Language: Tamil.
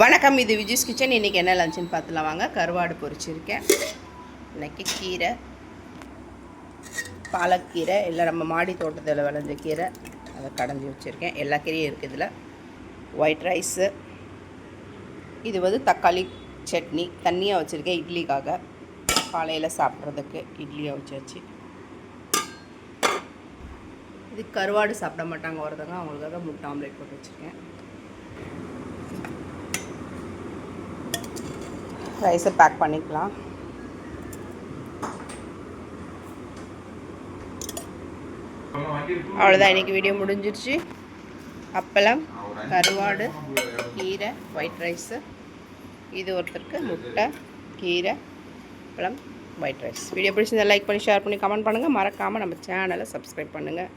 வணக்கம் இது விஜய்ஸ் கிச்சன். இன்றைக்கி என்ன லஞ்சுன்னு பார்த்துலாம் வாங்க. கருவாடு பொரிச்சிருக்கேன். இன்னைக்கு கீரை பாலக்கீரை இல்லை நம்ம மாடி தோட்டத்தில் விளைஞ்ச கீரை அதை கடைஞ்சி வச்சுருக்கேன். எல்லா கீரையும் இருக்குது இதில். ஒயிட் ரைஸு இது வந்து தக்காளி சட்னி தண்ணியாக வச்சுருக்கேன் இட்லிக்காக. காலையில் சாப்பிட்றதுக்கு இட்லியாக வச்சாச்சு இது கருவாடு சாப்பிட மாட்டாங்க ஒருத்தவங்க அவங்களுக்காக முட்டை ஆம்லேட் போட்டு வச்சுருக்கேன். ரைஸை பேக் பண்ணிக்கலாம். அவ்வளோதான் இன்றைக்கி வீடியோ முடிஞ்சிருச்சு. அப்பளம் கருவாடு கீரை ஒயிட் ரைஸு இது ஒருத்தருக்கு முட்டை கீரை அப்பளம் ஒயிட் ரைஸ் வீடியோ பிடிச்சிருந்தா லைக் பண்ணி ஷேர் பண்ணி கமெண்ட் பண்ணுங்கள் மறக்காமல் நம்ம சேனலை சப்ஸ்கிரைப் பண்ணுங்கள்